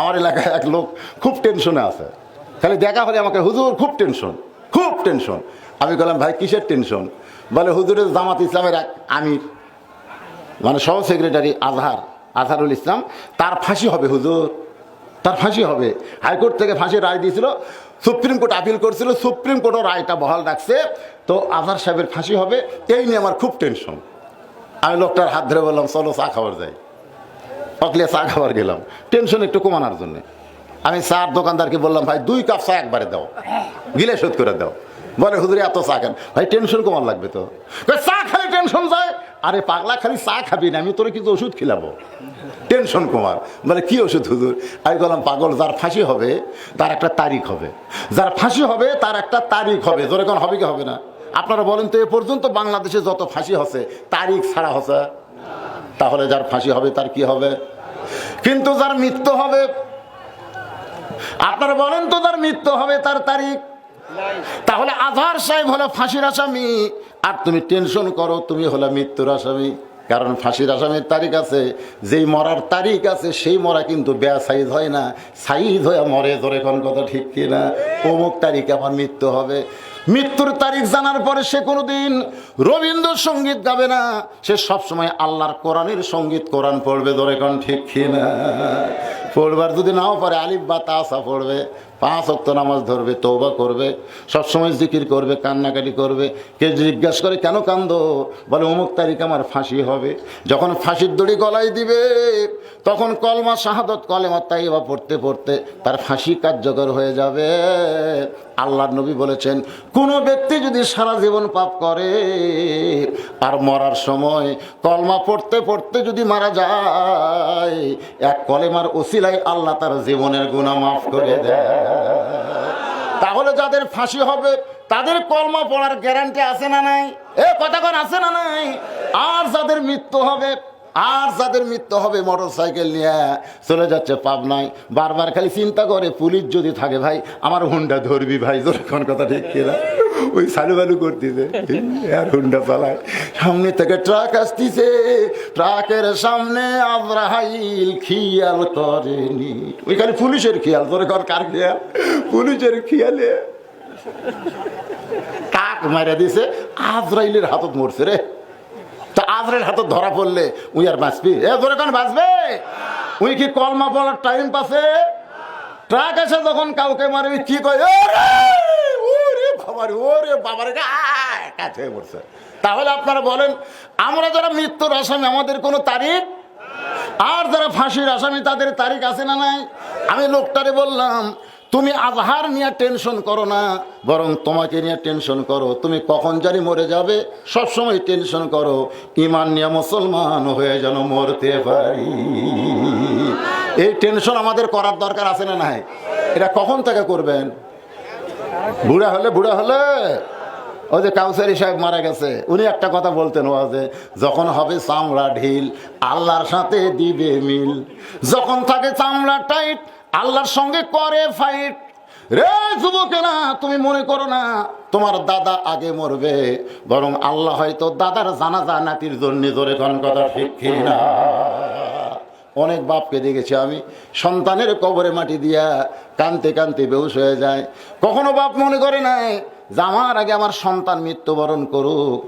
আমার এলাকায় এক লোক খুব টেনশনে আছে। খালি দেখা হলে আমাকে, হুজুর, খুব টেনশন খুব টেনশন। আমি বললাম ভাই, কিসের টেনশন? বলে, হুজুরের জামাত ইসলামের এক আমির মানে সহ সেক্রেটারি আজহার, আজহারুল ইসলাম, তার ফাঁসি হবে, হুজুর, তার ফাঁসি হবে। হাইকোর্ট থেকে ফাঁসির রায় দিয়েছিল, সুপ্রিম কোর্ট আপিল করছিল, সুপ্রিম কোর্টও রায়টা বহাল রাখছে, তো আজহার সাহেবের ফাঁসি হবে, এই নিয়ে আমার খুব টেনশন। আমি লোকটার হাত ধরে বললাম, চলো চা খাবার যাই। অকলিয়া চা খাবার গেলাম। টেনশন একটু কমানোর জন্য। আমি চার দোকানদারকে বললাম, ভাই, দুই কাপ চা একবারে দাও। গিলে শোধ করে দাও। বলে, হুজুরে, এত চা খান। ভাই টেনশন কমান লাগবে তো। চা খালি টেনশন যায়? আরে, পাগলা, খালি চা খাবি না, আমি তোরে কিছু ওষুধ খিলাবো। টেনশন কমার। মানে কি ওষুধ, হুজুর? আমি বললাম, পাগল, যার ফাঁসি হবে, তার একটা তারিখ হবে। যার ফাঁসি হবে, তার একটা তারিখ হবে। জোরে কোন হবে কি হবে না? আপনারা বলেন তো, এ পর্যন্ত বাংলাদেশে যত ফাঁসি হচ্ছে তারিখ ছাড়া হচ্ছে তাহলে যার ফাঁসি হবে, তার কি হবে? কিন্তু যার মৃত্যু হবে, আপনারা বলেন তো তার মৃত্যু হবে, তার তারিখ? তাহলে আধার সাহেব হলো ফাঁসির আসামি, আর তুমি টেনশন করো, তুমি হলো মৃত্যুর আসামি। কারণ ফাঁসির আসামির তারিখ আছে, যেই মরার তারিখ আছে, সেই মরা কিন্তু বেয়া সাইজ হয় না। সাইজ হয়ে মরে ধরে কোন কথা ঠিক কিনা? অমুক তারিখে আমার মৃত্যু হবে। মৃত্যুর তারিখ জানার পরে সে কোনোদিন রবীন্দ্রসঙ্গীত গাবে না। সে সবসময় আল্লাহর কোরআনের সংগীত কোরআন পড়বে, ধরে কোন ঠিক কিনা? পড়বার যদি নাও পারে, আলিফ বা তাসা পড়বে। পাঁচ অক্ত নামাজ ধরবে তৌবা করবে, সবসময় জিকির করবে, কান্নাকাটি করবে। কে জিজ্ঞাসা করে, কেন কান্দো? বলে, অমুক তারিখ আমার ফাঁসি হবে। যখন ফাঁসির দড়ি গলায় দিবে, তখন কলমা শাহাদত, কলেমা তাইবা পড়তে পড়তে তার ফাঁসি কার্যকর হয়ে যাবে। আল্লাহ নবী বলেছেন, কোনো ব্যক্তি যদি সারা জীবন পাপ করে আর মরার সময় কলমা পড়তে পড়তে যদি মারা যায়, এক কলেমার ওসিলাই আল্লাহ তার জীবনের গুণা মাফ করে দেয়। তাহলে যাদের ফাঁসি হবে, তাদের কলমা পড়ার গ্যারান্টি আছে না নাই? এ কথাক্ষণ আছে না নাই? আর যাদের মৃত্যু হবে আর যাদের মৃত্যু হবে মোটর সাইকেল নিয়ে চলে যাচ্ছে পাবনায়, বারবার খালি চিন্তা করে, পুলিশ যদি থাকে ভাই, আমার হুন্ডা ধরবি ভাই যখন কথা ঠিক কিনা? ওই সালু বালু করতেছে আর হুন্ডা চালায়। সামনে থেকে ট্রাক আসতেছে, ট্রাকের সামনে আব্রাহাইল খিয়াল করেনি। ওইখানে পুলিশের খেয়াল, তোর ঘর কার খেয়াল? পুলিশের খেয়ালে। কাক মারা দিছে আজরাইলের হাতত মরছে রে। তা আজরাইল হাতত ধরা পড়লে উই আর বাঁচবি। এ, ধরে কোন বাঁচবে? উই কি কলমা পড়ার টাইম পাছে ট্রাক এসে যখন কাউকে মারে কি কয়, ওরে ওরে পড়ছে। তাহলে আপনারা বলেন, আমরা যারা মৃত্যুর আসামি, আমাদের কোনো তারিখ? আর যারা ফাঁসির আসামি, তাদের তারিখ আছে না নাই? আমি লোকটারে বললাম তুমি আজহার নিয়ে টেনশন করো না, বরং তোমাকে নিয়ে টেনশন করো। তুমি কখন জানি মরে যাবে, সবসময় টেনশন করো। ইমান নিয়ে মুসলমান হয়ে যেন মরতে পারি। এই টেনশন আমাদের করার দরকার আছে না নাই? এটা কখন থেকে করবেন? বুড়া হলে বুড়া হলে। ওই যে কাউসারি সাহেব মারা গেছে, উনি একটা কথা বলতেন ও ওয়াজে, যখন হবে চামড়া ঢিল, আল্লাহর সাথে দিবে মিল। যখন থাকে চামড়া টাইট আল্লাহর সঙ্গে করে ফাইট রে যুবকেরা, তুমি মনে করো না, তোমার দাদা আগে মরবে, বরং আল্লাহ হয়তো দাদার জানাজা নাতির জন্য ধরে কোন কথা ঠিক না অনেক বাপকে দেখেছি আমি, সন্তানের কবরে মাটি দিয়া কানতে কানতে বেউস হয়ে যায়। কখনো বাপ মনে করে নাই যে আমার আগে আমার সন্তান মৃত্যুবরণ করুক।